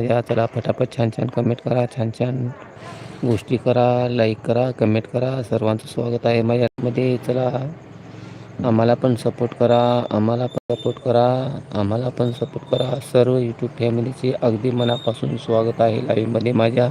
या चला फटाफट छान छान कमेंट करा छान छान गोष्टी करा लाईक करा कमेंट करा. सर्वांचं स्वागत आहे माझ्यामध्ये. चला आम्हाला पण सपोर्ट करा आम्हाला पण सपोर्ट करा आम्हाला पण सपोर्ट करा. सर्व यूट्यूब फॅमिलीचे अगदी मनापासून स्वागत आहे लाईव्हमध्ये माझ्या.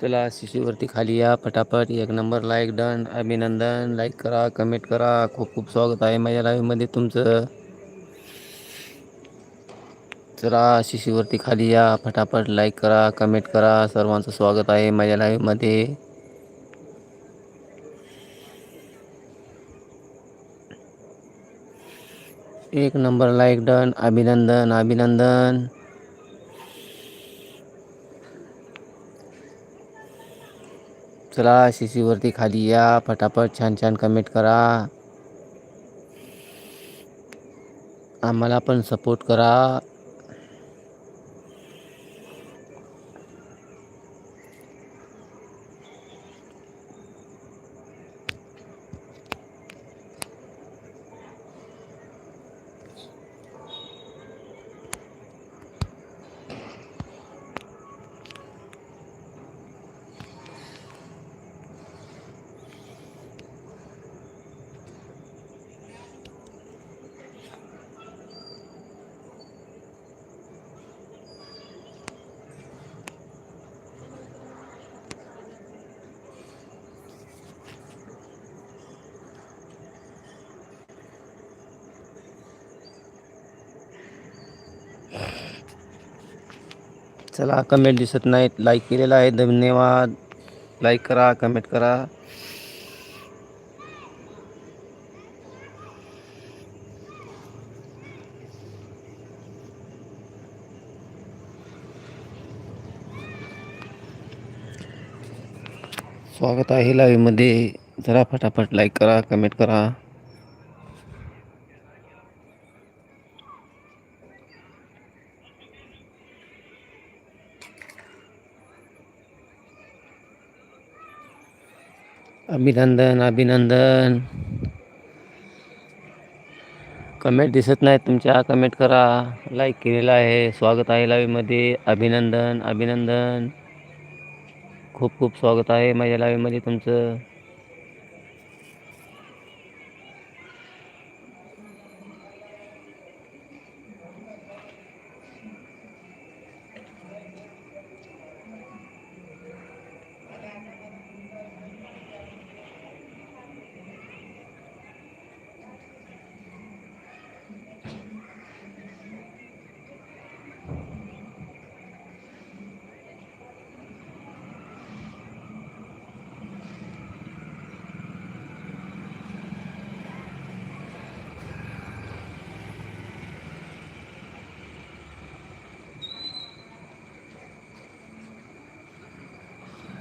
चला शिशीवरती खाली या फटाफट. एक नंबर लाईक डन अभिनंदन. लाईक करा कमेंट करा. खूप खूप स्वागत आहे माझ्या लाईव्हमध्ये तुमचं. चला शिशीवरती खाली या फटाफट लाईक करा कमेंट करा. सर्वांचं स्वागत आहे माझ्या लाईव्हमध्ये एक नंबर लाईक डन अभिनंदन अभिनंदन. चला शिशीवरती खाली या फटाफट छान छान कमेंट करा. आम्हाला पण सपोर्ट करा. चला कमेंट दिसत नाहीत. लाईक केलेला आहे. धन्यवाद. लाईक करा कमेंट करा. स्वागत आहे लाईव्हमध्ये जरा फटाफट लाईक करा कमेंट करा. अभिनंदन अभिनंदन. कमेंट दिसत नाही तुमच्या. कमेंट करा. लाईक केलेला आहे. स्वागत आहे लाईव्हमध्ये अभिनंदन अभिनंदन. खूप खूप स्वागत आहे माझ्या लाईव्हमध्ये तुमचं.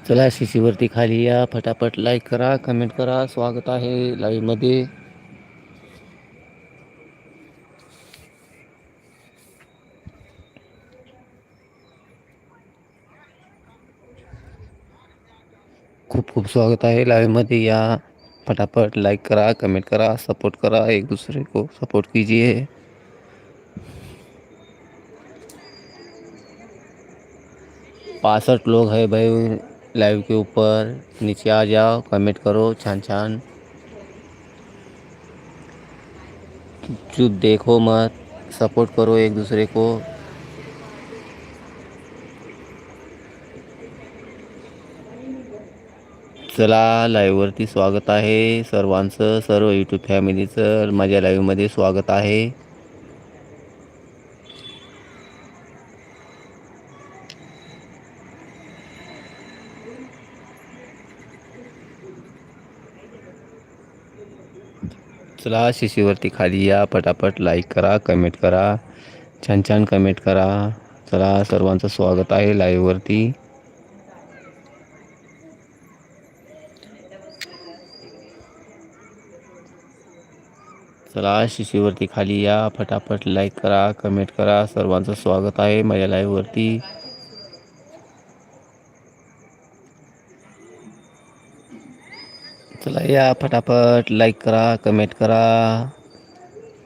चला शिशीवरती खाली या, फटाफट लाईक करा कमेंट करा, स्वागत आहे लाईव्ह मध्ये. खूप खूप स्वागत आहे लाईव्ह मध्ये या. फटाफट लाइक करा कमेंट करा सपोर्ट करा, एक दूसरे को सपोर्ट कीजिए. पासठ लोग हैं भाई. लाइव के ऊपर नीचे आ जाओ कमेंट करो छान छान। चुप देखो मत सपोर्ट करो एक दूसरे को। चला लाईव्हवरती स्वागत आहे सर्वांचं सर्व यूट्यूब फॅमिलीचं माझ्या लाईव्हमध्ये स्वागत आहे. चला शिशीवरती खाली या पटापट लाईक करा कमेंट करा छान छान कमेंट करा. चला सर्वांचं स्वागत आहे लाईव्हवरती चला शिशीवरती खाली या फटाफट लाईक करा कमेंट करा. सर्वांचं स्वागत आहे माझ्या लाईव्हवरती चला या फटाफट लाईक करा कमेंट करा.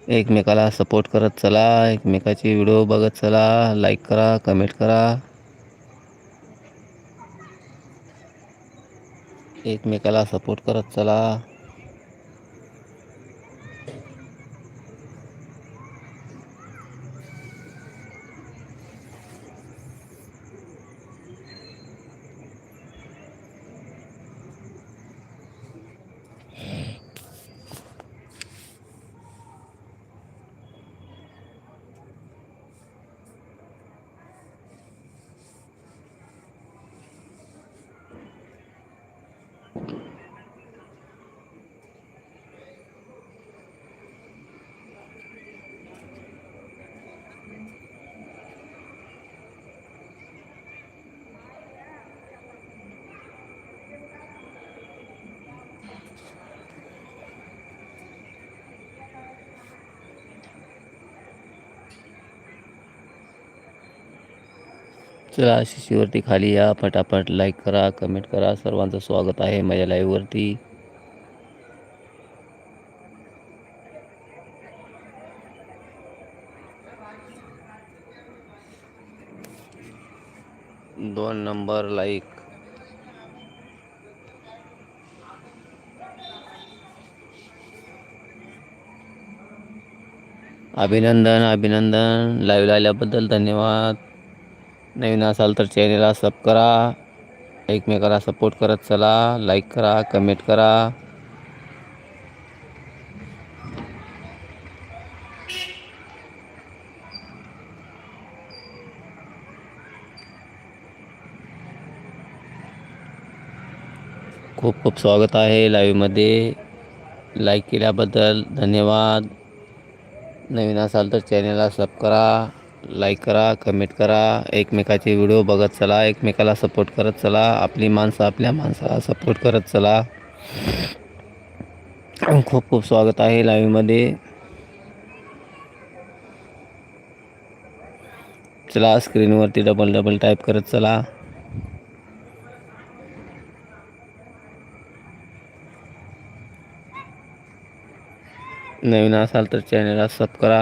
एकमेकाला सपोर्ट करत चला एकमेकाचे व्हिडिओ बघत चला लाईक करा कमेंट करा. एकमेकाला सपोर्ट करत चला. चला शिशीवरती खाली या. पटापट लाईक करा कमेंट करा. सर्वांचं स्वागत आहे माझ्या लाईव्हवरती दोन नंबर लाईक अभिनंदन अभिनंदन. लाईव्ह आल्याबद्दल धन्यवाद. नवीन असाल तर चॅनेलला सब करा. एकमेकाला सपोर्ट करत चला. लाईक करा कमेंट करा. खूप खूप स्वागत आहे लाईव्हमध्ये लाईक केल्याबद्दल धन्यवाद. नवीन असाल तर चॅनलला सब करा. लाईक करा कमेंट करा एकमेकाचे व्हिडिओ बघत चला एकमेकाला सपोर्ट करत चला आपली माणसं आपल्या माणसाला सपोर्ट करत चला. खूप खूप स्वागत आहे लाईव्हमध्ये चला स्क्रीनवरती डबल डबल टाईप करत चला. नवीन असाल तर चॅनलला सब करा.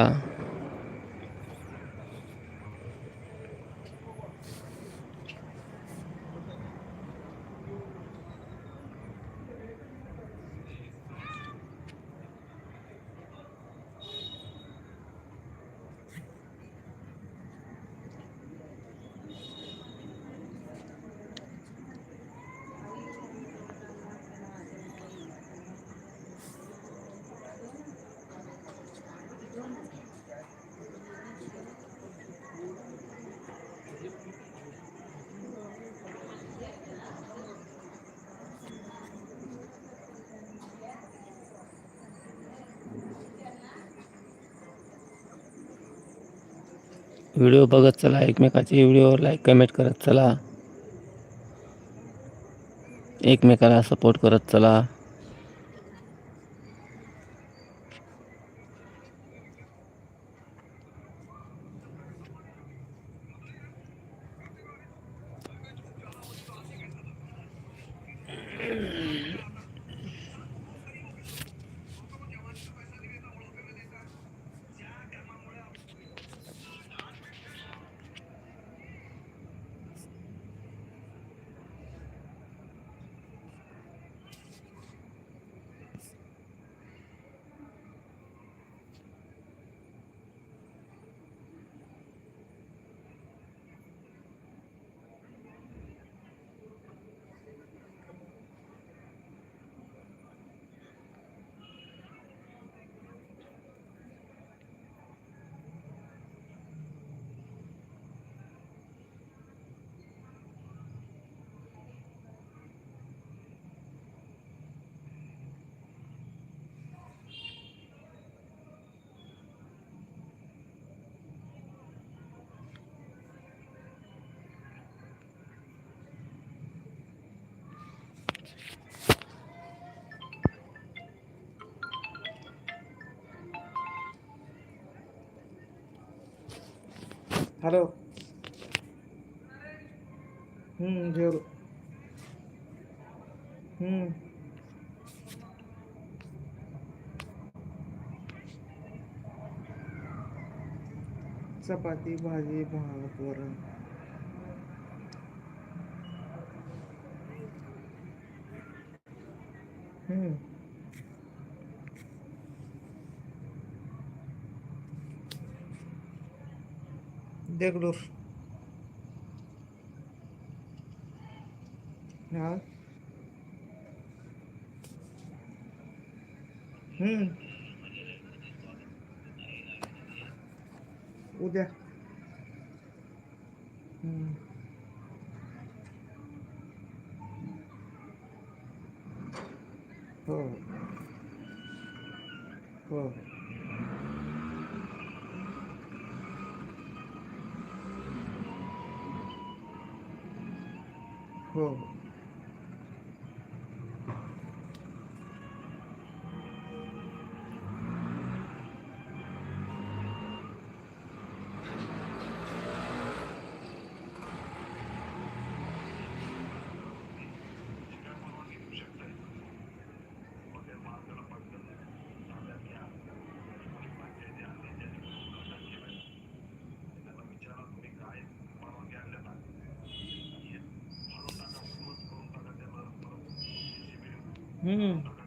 व्हिडिओ बघत चला एकमेकाचे व्हिडिओ लाईक कमेंट करत चला. एकमेकाला सपोर्ट करत चला. हॅलो. हम्म जेवलो. हम्म. चपाती भाजी भात वरण. देगलूर हा हम्म उद्या हम्म हो हो Oh. Mm.